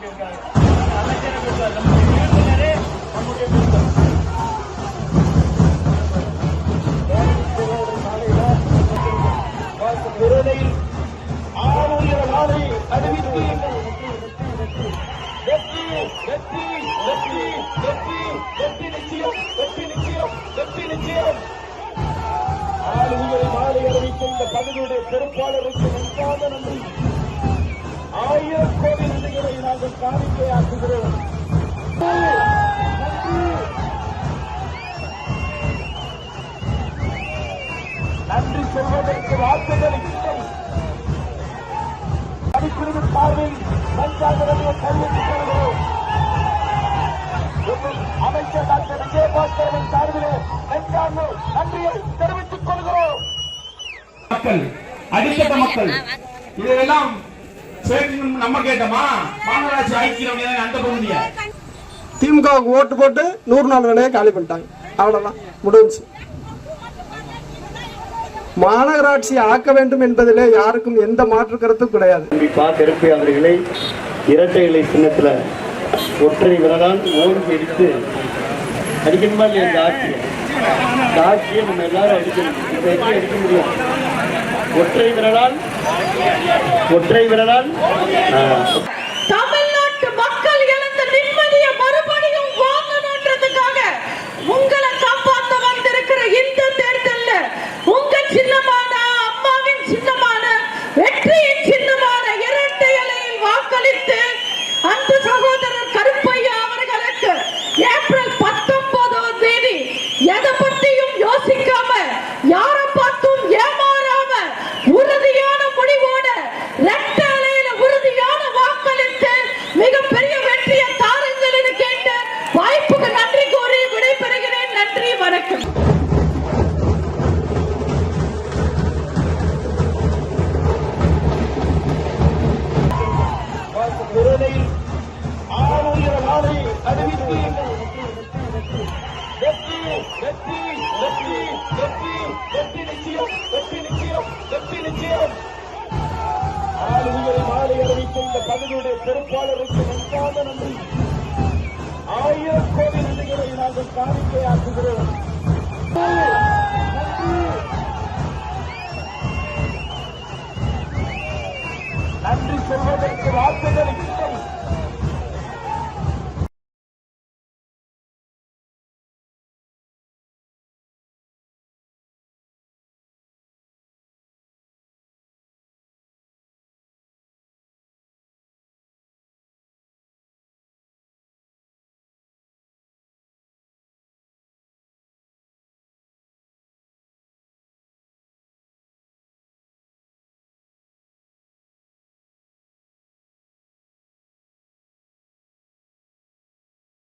நம்முடைய அமைச்சரை கொடுத்தார் வெற்றி வெற்றி வெற்றி வெற்றி வெற்றி நிச்சயம் வெற்றி நிச்சயம் வெற்றி நிச்சயம் ஆளுநர் மாலை அறிவித்த இந்த பகுதியுடைய பொறுப்பாளருக்கு நன்றாக நன்றி. ஐயர் கோடி நன்றிகளை நாங்கள் காணிக்கையாக்குகிறோம். நன்றி சொல்வதற்கு வார்த்தைகள் இல்லை. படிப்பிரிவு பார்வையில் பஞ்சாயத்து கையெழுத்து அமைச்சர் டாக்டர் விஜயபாஸ்கரன் சார்பிலே நெஞ்சார்ந்த நன்றியை தெரிவித்துக் கொள்கிறோம். மக்கள் அடித்தட்ட மக்கள் இதையெல்லாம் பேசணும் நம்ம கேட்டோமா? மாநகராட்சி ஐக்கியம் அந்த பகுதியை. திமுகவுக்கு ஓட்டு போட்டு நூறு நாள் வேலையை காலி பண்ணிட்டாங்க. அவ்வளோதான் முடிஞ்சு. மாநகராட்சி ஆக்க வேண்டும் என்பதிலே யாருக்கும் எந்த மாற்று கருத்தும் கிடையாது. தம்பி பா கருப்பை அவர்களை இரட்டை இலை சின்னத்தில் ஒற்றை விரலால் ஓங்கி அடித்து அடிக்கணுமா இல்லையா இந்த ஆட்சியை? இந்த ஆட்சியை நம்ம எல்லாரும் அடிக்கணும். இப்போ எப்படி அடிக்க முடியும் ஒற்றை விரலால் ஒற்றை விரலால் அறிவித்து வெற்றி வெற்றி வெற்றி வெற்றி வெற்றி நிச்சயம் வெற்றி நிச்சயம் வெற்றி நிச்சயம் ஆளுகிற அறிவித்த இந்த பகுதியுடைய பொறுப்பாளருக்கு நன்றாக நன்றி ஆயிரம் கோடி நன்றிகளை நாங்கள் காணிக்கையாக்குகிறோம் நன்றி சொல்வதற்கு வார்த்தைகள்